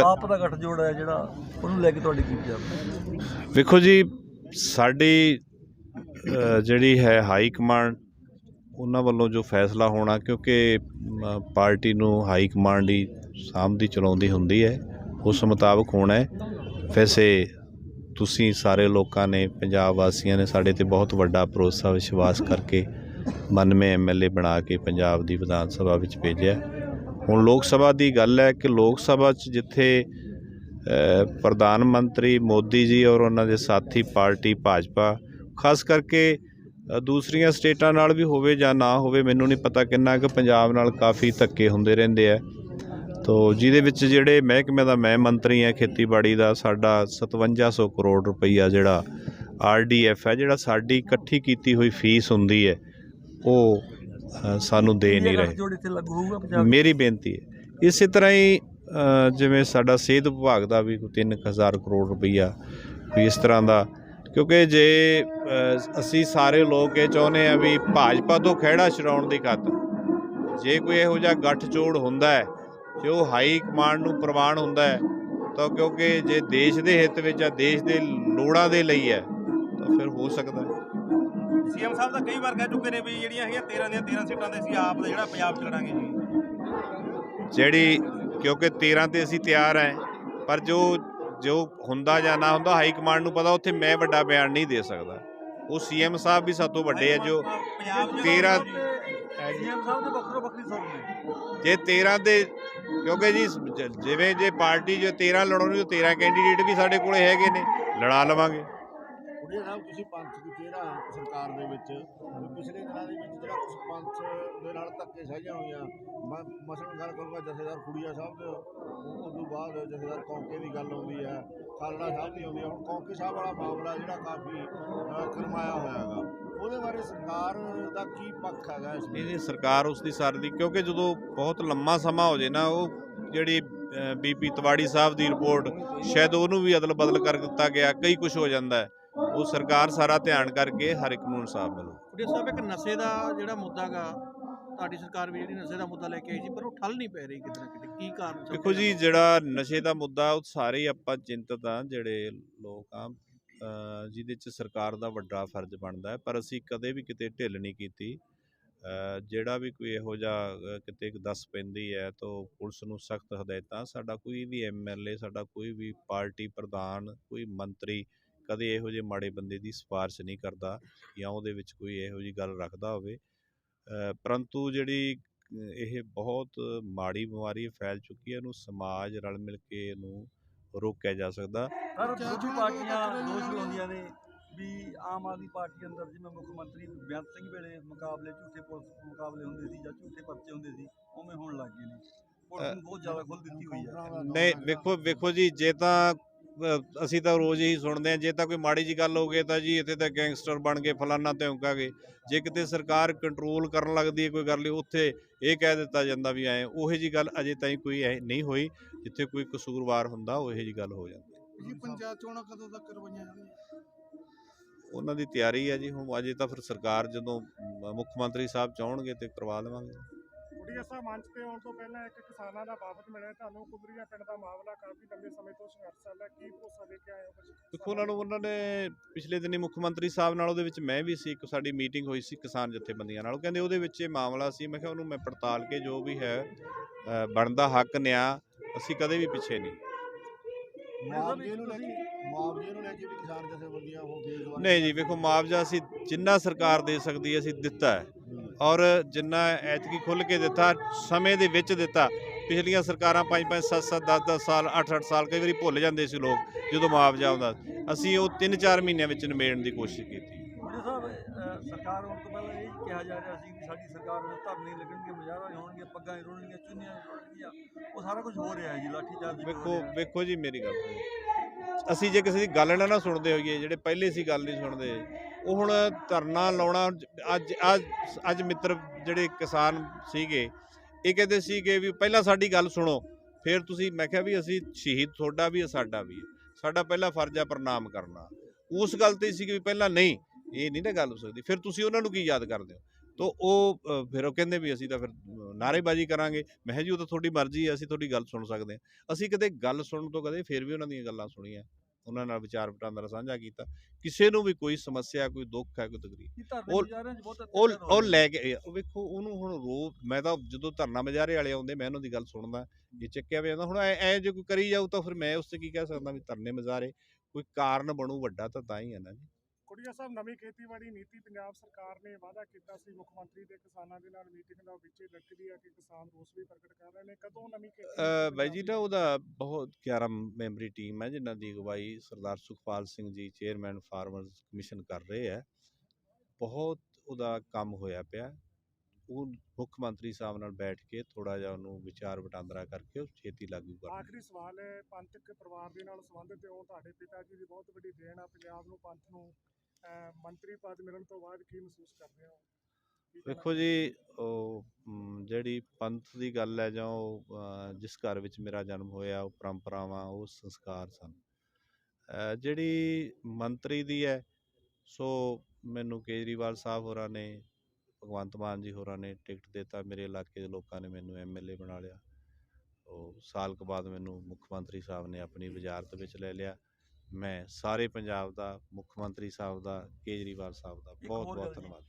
ਆਪ ਦਾ ਗੱਠਜੋੜ ਹੈ ਜਿਹੜਾ ਉਹਨੂੰ ਲੈ ਕੇ ਤੁਹਾਡੀ ਕੀ ਵਿਚਾਰ ਵੇਖੋ ਜੀ ਸਾਡੀ ਜਿਹੜੀ ਹੈ ਹਾਈ ਕਮਾਂਡ ਉਹਨਾਂ ਵੱਲੋਂ ਜੋ ਫੈਸਲਾ ਹੋਣਾ ਕਿਉਂਕਿ ਪਾਰਟੀ ਨੂੰ ਹਾਈ ਕਮਾਂਡ ਹੀ ਸਾਂਭਦੀ ਚਲਾਉਂਦੀ ਹੁੰਦੀ ਹੈ ਉਸ ਮੁਤਾਬਕ ਹੋਣਾ ਹੈ। ਵੈਸੇ ਤੁਸੀਂ ਸਾਰੇ ਲੋਕਾਂ ਨੇ ਪੰਜਾਬ ਵਾਸੀਆਂ ਨੇ ਸਾਡੇ ਤੇ ਬਹੁਤ ਵੱਡਾ ਭਰੋਸਾ ਵਿਸ਼ਵਾਸ ਕਰਕੇ 92 ਐਮਐਲਏ ਬਣਾ ਕੇ ਪੰਜਾਬ ਦੀ ਵਿਧਾਨ ਸਭਾ ਵਿੱਚ ਭੇਜਿਆ। ਹੁਣ ਲੋਕ ਸਭਾ ਦੀ ਗੱਲ ਹੈ ਕਿ ਲੋਕ ਸਭਾ 'ਚ ਜਿੱਥੇ ਪ੍ਰਧਾਨ ਮੰਤਰੀ ਮੋਦੀ ਜੀ ਔਰ ਉਹਨਾਂ ਦੇ ਸਾਥੀ ਪਾਰਟੀ ਭਾਜਪਾ, ਖਾਸ ਕਰਕੇ ਦੂਸਰੀਆਂ ਸਟੇਟਾਂ ਨਾਲ ਵੀ ਹੋਵੇ ਜਾਂ ਨਾ ਹੋਵੇ, ਮੈਨੂੰ ਨਹੀਂ ਪਤਾ ਕਿੰਨਾ ਕਿ ਪੰਜਾਬ ਨਾਲ ਕਾਫੀ ਧੱਕੇ ਹੁੰਦੇ ਰਹਿੰਦੇ ਆ। ਤੋ ਜਿਹਦੇ ਵਿੱਚ ਜਿਹੜੇ ਮਹਿਕਮੇ ਦਾ ਮੈਂ ਮੰਤਰੀ ਹਾਂ, ਖੇਤੀਬਾੜੀ ਦਾ, ਸਾਡਾ 5700 ਕਰੋੜ ਰੁਪਈਆ ਜਿਹੜਾ ਆਰਡੀਐਫ ਹੈ, ਜਿਹੜਾ ਸਾਡੀ ਇਕੱਠੀ ਕੀਤੀ ਹੋਈ ਫੀਸ ਹੁੰਦੀ ਹੈ, ਉਹ ਸਾਨੂੰ ਦੇ ਨਹੀਂ ਰਹੇ। ਗੱਠਜੋੜ ਮੇਰੀ ਬੇਨਤੀ ਹੈ। ਇਸੇ ਤਰ੍ਹਾਂ ਹੀ ਜਿਵੇਂ ਸਾਡਾ ਸਿਹਤ ਵਿਭਾਗ ਦਾ ਵੀ ਕੋਈ 3000 ਕਰੋੜ ਰੁਪਈਆ ਵੀ ਇਸ ਤਰ੍ਹਾਂ ਦਾ ਕਿਉਂਕਿ ਜੇ ਅਸੀਂ ਸਾਰੇ ਲੋਕ ਇਹ ਚਾਹੁੰਦੇ ਆ ਵੀ ਭਾਜਪਾ ਤੋਂ ਖਹਿੜਾ ਛਡਾਉਣ ਦੀ ਖਾਤਰ ਜੇ ਕੋਈ ਇਹੋ ਜਿਹਾ ਗੱਠ ਜੋੜ ਹੁੰਦਾ ਹੈ ਜੇ ਉਹ ਹਾਈ ਕਮਾਂਡ ਨੂੰ ਪ੍ਰਵਾਨ ਹੁੰਦਾ ਹੈ ਤਾਂ ਕਿਉਂਕਿ ਜੇ ਦੇਸ਼ ਦੇ ਹਿੱਤ ਵਿੱਚ ਆ ਦੇਸ਼ ਦੇ ਲੋੜਾਂ ਦੇ ਲਈ ਹੈ ਤਾਂ ਫਿਰ ਹੋ ਸਕਦਾ ਹੈ। ਸੀਐਮ ਸਾਹਿਬ ਤਾਂ ਕਈ ਵਾਰ ਕਹਿ ਚੁੱਕੇ ਨੇ ਵੀ ਜਿਹੜੀਆਂ ਹੈਗੀਆਂ 13 ਦੀਆਂ 13 ਸੀਟਾਂ ਤੇ ਅਸੀਂ ਆਪ ਦਾ ਜਿਹੜਾ ਪੰਜਾਬ ਚ ਲੜਾਂਗੇ ਜੀ। ਜਿਹੜੀ ਕਿਉਂਕਿ 13 ਤੇ ਅਸੀਂ ਤਿਆਰ ਹੈ ਪਰ ਜੋ ਜੋ ਹੁੰਦਾ ਜਾਂ ਨਾ ਹੁੰਦਾ ਹਾਈ ਕਮਾਂਡ ਨੂੰ ਪਤਾ ਉੱਥੇ ਮੈਂ ਵੱਡਾ ਬਿਆਨ ਨਹੀਂ ਦੇ ਸਕਦਾ। ਉਹ ਸੀਐਮ ਸਾਹਿਬ ਵੀ ਸਾਤੋਂ ਵੱਡੇ ਆ ਜੋ ਪੰਜਾਬ ਚ 13 ਸੀਐਮ ਸਾਹਿਬ ਦੇ ਵੱਖਰੋ ਵੱਖਰੀ ਜੇ 13 ਦੇ ਕਿਉਂਕਿ ਜੀ ਜ- ਜਿਵੇਂ ਜੇ ਪਾਰਟੀ ਜੋ 13 ਲੜਾਉਣੀ ਉਹ 13 ਕੈਂਡੀਡੇਟ ਵੀ ਸਾਡੇ ਕੋਲੇ ਹੈਗੇ ਨੇ ਲੜਾ ਲਵਾਂਗੇ। ਕੁੜੀਆ ਸਾਹਿਬ ਤੁਸੀਂ ਪੰਥ ਦੀ ਚਿਹਰਾ ਸਰਕਾਰ ਦੇ ਵਿੱਚ ਪਿਛਲੇ ਦਿਨਾਂ ਦੇ ਵਿੱਚ ਜਿਹੜਾ ਕੁਝ ਪੰਥ ਦੇ ਨਾਲ ਧੱਕੇ ਸਾਂਝੀਆਂ ਹੋਈਆਂ ਮੈਂ ਮਸਲਨ ਗੱਲ ਕਰੂੰਗਾ ਜਥੇਦਾਰ ਕੁੜੀਆ ਸਾਹਿਬ ਦੇ ਉਸ ਤੋਂ ਬਾਅਦ ਜਥੇਦਾਰ ਕੌਂਕੇ ਦੀ ਗੱਲ ਆਉਂਦੀ ਹੈ ਖਾਲੜਾ ਸਾਹਿਬ ਦੀ ਆਉਂਦੀ ਹੈ ਹੁਣ ਕੌਂਕੇ ਸਾਹਿਬ ਵਾਲਾ ਮਾਮਲਾ ਜਿਹੜਾ ਕਾਫੀ ਅਹ, ਹੋਇਆ ਹੈਗਾ। ਉਹਦੇ ਬਾਰੇ ਸਰਕਾਰ ਦਾ ਕੀ ਪੱਖ ਹੈਗਾ ਇਸ ਨਹੀਂ ਵਿੱਚ ਸਰਕਾਰ ਉਸ ਦੀ ਸਰਦੀ ਕਿਉਂਕਿ ਜਦੋਂ ਬਹੁਤ ਲੰਮਾ ਸਮਾਂ ਹੋ ਜੇ ਨਾ ਉਹ ਜਿਹੜੀ ਬੀਪੀ ਤਵਾੜੀ ਸਾਹਿਬ ਦੀ ਰਿਪੋਰਟ ਸ਼ਾਇਦ ਉਹਨੂੰ ਵੀ ਅਦਲ ਬਦਲ ਕਰ ਦਿੱਤਾ ਗਿਆ ਕਈ ਕੁਝ ਹੋ ਜਾਂਦਾ ਹੈ। ਉਹ ਸਰਕਾਰ ਸਾਰਾ ਧਿਆਨ ਕਰਕੇ ਹਰ ਇੱਕ ਨੂੰ ਇਨਸਾਫ ਮਿਲੂ ਕੁੜੀ ਸਾਹਿਬ ਇੱਕ ਨਸ਼ੇ ਦਾ ਜਿਹੜਾ ਮੁੱਦਾ ਗਾ ਤੁਹਾਡੀ ਸਰਕਾਰ ਵੀ ਜਿਹੜੀ ਨਸ਼ੇ ਦਾ ਮੁੱਦਾ ਲੈ ਕੇ ਆਈ ਸੀ ਪਰ ਉਹ ਠੱਲ ਨਹੀਂ ਪੈ ਰਹੀ ਕਿਤੇ ਨਾ ਕਿਤੇ ਕੀ ਕਾਰਨ ਦੇਖੋ ਜੀ? ਜਿਹੜਾ ਨਸ਼ੇ ਦਾ ਮੁੱਦਾ ਉਹ ਸਾਰੇ ਆਪਾਂ ਚਿੰਤਤ ਆ ਜਿਹੜੇ ਲੋਕ ਆ ਜਿਹਦੇ ਚ ਸਰਕਾਰ ਦਾ ਵੱਡਾ ਫਰਜ਼ ਬਣਦਾ ਹੈ ਪਰ ਅਸੀਂ ਕਦੇ ਵੀ ਕਿਤੇ ਢਿੱਲ ਨਹੀਂ ਕੀਤੀ ਜਿਹੜਾ ਵੀ ਕੋਈ ਇਹੋ ਜਿਹਾ ਕਿਤੇ ਇੱਕ ਦੱਸ ਪੈਂਦੀ ਹੈ ਤਾਂ ਪੁਲਿਸ ਨੂੰ ਸਖਤ ਹਦਾਇਤਾਂ ਸਾਡਾ ਕੋਈ ਵੀ ਐਮਐਲਏ ਸਾਡਾ ਕੋਈ ਵੀ ਪਾਰਟੀ ਪ੍ਰਧਾਨ ਕੋਈ ਮੰਤਰੀ ਕਦੇ ਇਹੋ ਜਿਹੇ ਮਾੜੇ ਬੰਦੇ ਦੀ ਸਿਫਾਰਿਸ਼ ਨਹੀਂ ਕਰਦਾ ਜਾਂ ਉਹਦੇ ਵਿੱਚ ਕੋਈ ਇਹੋ ਜਿਹੀ ਗੱਲ ਰੱਖਦਾ ਹੋਵੇ ਪਰੰਤੂ ਜਿਹੜੀ ਇਹ ਬਹੁਤ ਮਾੜੀ ਬਿਮਾਰੀ ਫੈਲ ਚੁੱਕੀ ਹੈ ਇਹਨੂੰ ਸਮਾਜ ਰਲ ਮਿਲ ਕੇ ਇਹਨੂੰ ਰੋਕਿਆ ਜਾ ਸਕਦਾ। ਸਰ ਦੂਜੀ ਪਾਰਟੀਆਂ ਦੋਸ਼ ਲਾਉਂਦੀਆਂ ਨੇ ਵੀ ਆਮ ਆਦਮੀ ਪਾਰਟੀ ਅੰਦਰ ਜਿਵੇਂ ਮੁੱਖ ਮੰਤਰੀ ਬੇਅੰਤ ਸਿੰਘ ਵੇਲੇ ਮੁਕਾਬਲੇ ਝੂਠੇ ਪੁਲਿਸ ਮੁਕਾਬਲੇ ਹੁੰਦੇ ਸੀ ਜਾਂ ਝੂਠੇ ਪਰਚੇ ਹੁੰਦੇ ਸੀ ਉਵੇਂ ਹੋਣ ਲੱਗ ਗਏ ਨੇ। ਪੁਲਿਸ ਨੂੰ ਬਹੁਤ ਜ਼ਿਆਦਾ ਖੁੱਲ੍ਹ ਦਿੱਤੀ ਹੋਈ ਹੈ। ਨਹੀਂ ਵੇਖੋ ਵੇਖੋ ਜੀ ਜੇ ਤਾਂ ਅਸੀਂ ਤਾਂ ਰੋਜ਼ ਹੀ ਸੁਣਦੇ ਹਾਂ ਜੇ ਤਾਂ ਕੋਈ ਮਾੜੀ ਜੀ ਗੱਲ ਹੋ ਗਈ ਤਾਂ ਜੀ ਇੱਥੇ ਤਾਂ ਗੈਂਗਸਟਰ ਬਣ ਗਏ ਫਲਾਨਾ ਤੇ ਗਏ। ਜੇ ਕਿਤੇ ਸਰਕਾਰ ਕੰਟਰੋਲ ਕਰਨ ਲੱਗਦੀ ਹੈ ਕੋਈ ਗੱਲ ਉੱਥੇ ਇਹ ਕਹਿ ਦਿੱਤਾ ਜਾਂਦਾ ਵੀ ਐ ਉਹੇ ਜੀ ਗੱਲ ਅਜੇ ਤਾਈਂ ਕੋਈ ਐ ਨਹੀਂ ਹੋਈ ਜਿੱਥੇ ਕੋਈ ਕਸੂਰਵਾਰ ਹੁੰਦਾ ਉਹੇ ਜੀ ਗੱਲ ਹੋ ਜਾਂਦੀ। ਜੀ ਪੰਚਾਇਤ ਚੋਣਾਂ ਕਦੋਂ ਤੱਕ ਕਰਵਾਈਆਂ ਜਾਣਗੀਆਂ? ਉਹਨਾਂ ਦੀ ਤਿਆਰੀ ਹੈ ਜੀ ਹੁਣ ਅਜੇ ਤਾਂ ਫਿਰ ਸਰਕਾਰ ਜਦੋਂ ਮੁੱਖ ਮੰਤਰੀ ਸਾਹਿਬ ਚਾਹਣਗੇ ਤੇ ਕਰਵਾ ਲਵਾਂਗੇ। ਕੁੜੀਆ ਮੰਚ ਤੇ ਆਉਣ ਤੋਂ ਪਹਿਲਾਂ ਇੱਕ ਕਿਸਾਨਾਂ ਦਾ ਵਾਪਸ ਮਿਲਿਆ ਤੁਹਾਨੂੰ ਕੁਬਰੀਆ ਪਿੰਡ ਦਾ ਮਾਮਲਾ ਕਾਫੀ ਲੰਬੇ ਸਮੇਂ ਤੋਂ ਸੰਘਰਸ਼ ਚੱਲ ਰਿਹਾ ਕੀ ਭਰੋਸਾ ਦੇ ਕੇ ਆਏ ਹੋ ਦੇਖੋ, ਉਹਨਾਂ ਨੂੰ, ਉਹਨਾਂ ਨੇ ਪਿਛਲੇ ਦਿਨੀ ਮੁੱਖ ਮੰਤਰੀ ਸਾਹਿਬ ਨਾਲ ਉਹਦੇ ਵਿੱਚ ਮੈਂ ਵੀ ਸੀ, ਇੱਕ ਸਾਡੀ ਮੀਟਿੰਗ ਹੋਈ ਸੀ ਕਿਸਾਨ ਜਥੇਬੰਦੀਆਂ ਨਾਲ। ਉਹ ਕਹਿੰਦੇ ਉਹਦੇ ਵਿੱਚ ਇਹ ਮਾਮਲਾ ਸੀ। ਮੈਂ ਕਿਹਾ ਉਹਨੂੰ ਮੈਂ ਪੜਤਾਲ ਕੇ ਜੋ ਵੀ ਹੈ ਬਣਦਾ ਹੱਕ ਨਿਆਂ, ਅਸੀਂ ਕਦੇ ਵੀ ਪਿੱਛੇ ਨਹੀਂ। ਮੁਆਵਜ਼ੇ ਨੂੰ ਲੈ ਕੇ ਮੁਆਵਜ਼ੇ ਨੂੰ ਲੈ ਕੇ ਵੀ ਕਿਸਾਨ ਜਥੇਬੰਦੀਆਂ ਹੋ ਫੇਜ਼ ਵਾਰ ਨਹੀਂ ਜੀ ਵੇਖੋ ਮੁਆਵਜ਼ਾ ਅਸੀਂ ਜਿੰਨਾ ਸਰਕਾਰ ਦੇ ਸਕਦੀ ਹੈ ਅਸੀਂ ਦਿੱਤਾ ਹੈ। ਔਰ ਜਿੰਨਾ ਐਤਕੀ ਖੁੱਲ ਕੇ ਦਿੱਤਾ ਸਮੇਂ ਦੇ ਵਿੱਚ ਦਿੱਤਾ ਪਿਛਲੀਆਂ ਸਰਕਾਰਾਂ 5 5 7 7 10 10 ਸਾਲ 8 8 ਸਾਲ ਕਈ ਵਾਰੀ ਭੁੱਲ ਜਾਂਦੇ ਸੀ ਲੋਕ ਜਦੋਂ ਮੁਆਵਜ਼ਾ ਆਉਂਦਾ। ਅਸੀਂ ਉਹ 3-4 ਮਹੀਨਿਆਂ ਵਿੱਚ ਨਿਬੇੜਨ ਦੀ ਕੋਸ਼ਿਸ਼ ਕੀਤੀ। ਸਾਹਿਬ ਸਰਕਾਰ ਆਉਣ ਤੋਂ ਪਹਿਲਾਂ ਕਿਹਾ ਜਾ ਰਿਹਾ ਸੀ ਵੀ ਸਾਡੀ ਸਰਕਾਰ ਨੂੰ ਧਰਨੇ ਲੱਗਣਗੇ ਮੁਜ਼ਾਹਰਾ ਹੋਣਗੇ ਪੱਗਾਂ ਰੋਣਗੀਆਂ ਚੁੰਨੀਆਂ ਰੋਣਗੀਆਂ ਉਹ ਸਾਰਾ ਕੁਝ ਹੋ ਰਿਹਾ ਹੈ ਜੀ ਲਾਠੀ ਚਾਰਜ ਵੀ ਹੋ ਵੇਖੋ ਰਿਹਾ ਹੈ। ਵੇਖੋ ਜੀ ਮੇਰੀ ਗੱਲ ਸੁਣੋ। ਅਸੀਂ ਜੇ ਕਿਸੇ ਦੀ ਗੱਲ ਨਾ ਨਾ ਸੁਣਦੇ ਹੋਈਏ ਜਿਹੜੇ ਪਹਿਲੇ ਸੀ ਗੱਲ ਨਹੀਂ ਸੁਣਦੇ ਉਹ ਹੁਣ ਧਰਨਾ ਲਾਉਣਾ ਅੱਜ ਅੱਜ ਅੱਜ ਮਿੱਤਰ ਜਿਹੜੇ ਕਿਸਾਨ ਸੀਗੇ ਇਹ ਕਹਿੰਦੇ ਸੀਗੇ ਵੀ ਪਹਿਲਾਂ ਸਾਡੀ ਗੱਲ ਸੁਣੋ ਫਿਰ ਤੁਸੀਂ ਮੈਂ ਕਿਹਾ ਵੀ ਅਸੀਂ ਸ਼ਹੀਦ ਤੁਹਾਡਾ ਵੀ ਹੈ ਸਾਡਾ ਵੀ ਹੈ ਸਾਡਾ ਪਹਿਲਾ ਫਰਜ਼ ਹੈ ਪ੍ਰਣਾਮ ਕਰਨਾ ਉਸ ਗੱਲ ਤੇ ਸੀ ਕਿ ਵੀ ਪਹਿਲਾਂ ਨਹੀਂ ਇਹ ਨਹੀਂ ਨਾ ਗੱਲ ਹੋ ਸਕਦੀ। ਫਿਰ ਤੁਸੀਂ ਉਹਨਾਂ ਨੂੰ ਕੀ ਯਾਦ ਕਰਦੇ ਹੋ? ਤੋ ਉਹ ਫਿਰ ਉਹ ਕਹਿੰਦੇ ਵੀ ਅਸੀਂ ਤਾਂ ਫਿਰ ਅ, ਨਾਅਰੇਬਾਜ਼ੀ ਕਰਾਂਗੇ। ਮੈਂ ਕਿਹਾ ਜੀ ਉਹ ਤਾਂ ਤੁਹਾਡੀ ਮਰਜ਼ੀ ਹੈ ਅਸੀਂ ਤੁਹਾਡੀ ਗੱਲ ਸੁਣ ਸਕਦੇ ਹਾਂ। ਅਸੀਂ ਕਦੇ ਗੱਲ ਸੁਣਨ ਤੋਂ ਕਦੇ ਫਿਰ ਵੀ ਉਹਨਾਂ ਦੀਆਂ ਗੱਲਾਂ ਸੁਣੀਆਂ। ਉਹਨਾਂ ਨਾਲ ਵਿਚਾਰ ਵਟਾਂਦਰਾ ਸਾਂਝਾ ਕੀਤਾ। ਕਿਸੇ ਨੂੰ ਵੀ ਕੋਈ ਸਮੱਸਿਆ ਕੋਈ ਦੁੱਖ ਹੈ ਕੋਈ ਤਕਲੀਫ। ਉਹ- ਉਹ ਲੈ ਕੇ ਉਹ ਵੇਖੋ ਉਹਨੂੰ ਹੁਣ ਰੋ ਮੈਂ ਤਾਂ ਜਦੋਂ ਧਰਨਾ ਮਜਾਰੇ ਵਾਲੇ ਆਉਂਦੇ ਮੈਂ ਉਹਨਾਂ ਦੀ ਗੱਲ ਸੁਣਦਾ। ਇਹ ਚੱਕਿਆ ਵੀ ਜਾਂਦਾ। ਹੁਣ ਐ ਐ ਜੇ ਕੋਈ ਕਰੀ ਜਾਊ ਤਾਂ ਫਿਰ ਮੈਂ ਉਸ ਤੇ ਕੀ ਕਹਿ ਸਕਦਾ ਵੀ ਧਰਨੇ ਮਜਾਰੇ ਕੋਈ ਕਾਰਨ ਬਣੂ ਵੱਡਾ ਤਾਂ ਤਾਂ ਹੀ ਹੈ ਨਾ ਜੀ। ਕੁੜੀਆ ਸਾਹਿਬ ਨਵੀਂ ਖੇਤੀਬਾੜੀ ਨੀਤੀ ਪੰਜਾਬ ਸਰਕਾਰ ਨੇ ਵਾਅਦਾ ਕੀਤਾ ਸੀ ਮੁੱਖ ਮੰਤਰੀ ਦੇ ਕਿਸਾਨਾਂ ਦੇ ਨਾਲ ਮੀਟਿੰਗ ਦਾ ਵਿੱਚ ਲਟਕਦੀ ਹੈ ਕਿ ਕਿਸਾਨ ਰੋਸ ਵੀ ਪ੍ਰਗਟ ਕਰ ਰਹੇ ਨੇ। ਕਦੋਂ ਨਵੀਂ ਖੇਤੀ ਬਾਈ ਜੀ ਤਾਂ ਉਹਦਾ ਬਹੁਤ 11 ਮੈਂਬਰੀ ਟੀਮ ਹੈ ਜਿਨ੍ਹਾਂ ਦੀ ਅਗਵਾਈ ਸਰਦਾਰ Sukhpal Singh ji chairman farmers commission ਕਰ ਰਹੇ ਹੈ। ਬਹੁਤ ਉਹਦਾ ਕੰਮ ਹੋਇਆ ਪਿਆ। ਉਹ ਮੁੱਖ ਮੰਤਰੀ ਸਾਹਿਬ ਨਾਲ ਬੈਠ ਕੇ ਥੋੜਾ ਜਿਹਾ ਉਹਨੂੰ ਵਿਚਾਰ ਵਟਾਂਦਰਾ ਕਰਕੇ ਉਹ ਛੇਤੀ ਲਾਗੂ ਕਰਨਾ ਆਖਰੀ ਸਵਾਲ ਹੈ ਪੰਥਕ ਪਰਿਵਾਰ ਦੇ ਨਾਲ ਸੰਬੰਧਿਤ ਹੋ ਤੁਹਾਡੇ ਪਿਤਾ ਜੀ ਦੀ ਬਹੁਤ ਵੱਡੀ ਦੇਣ ਆ ਪੰਜਾਬ ਨੂੰ ਪੰਥ ਨੂੰ ਮੰਤਰੀ ਪਦ ਮਿਲਣ ਤੋਂ ਬਾਅਦ ਕੀ ਮਹਿਸੂਸ ਕਰਦੇ ਹੋ? ਵੇਖੋ ਜੀ ਉਹ ਜਿਹੜੀ ਪੰਥ ਦੀ ਗੱਲ ਹੈ ਜਾਂ ਉਹ ਜਿਸ ਘਰ ਵਿੱਚ ਮੇਰਾ ਜਨਮ ਹੋਇਆ ਉਹ ਪਰੰਪਰਾਵਾਂ ਉਹ ਸੰਸਕਾਰ ਸਨ। ਜਿਹੜੀ ਮੰਤਰੀ ਦੀ ਹੈ ਸੋ ਮੈਨੂੰ ਕੇਜਰੀਵਾਲ ਸਾਹਿਬ ਹੋਰਾਂ ਨੇ ਭਗਵੰਤ ਮਾਨ ਜੀ ਹੋਰਾਂ ਨੇ ਟਿਕਟ ਦਿੱਤਾ। ਮੇਰੇ ਇਲਾਕੇ ਦੇ ਲੋਕਾਂ ਨੇ ਮੈਨੂੰ ਐਮਐਲਏ ਬਣਾ ਲਿਆ। ਉਹ ਸਾਲ ਕੁ ਬਾਅਦ ਮੈਨੂੰ ਮੁੱਖ ਮੰਤਰੀ ਸਾਹਿਬ ਨੇ ਆਪਣੀ ਵਜ਼ਾਰਤ ਵਿੱਚ ਲੈ ਲਿਆ। ਮੈਂ ਸਾਰੇ ਪੰਜਾਬ ਦਾ ਮੁੱਖ ਮੰਤਰੀ ਸਾਹਿਬ ਦਾ ਕੇਜਰੀਵਾਲ ਸਾਹਿਬ ਦਾ ਬਹੁਤ ਬਹੁਤ। ਧੰਨਵਾਦ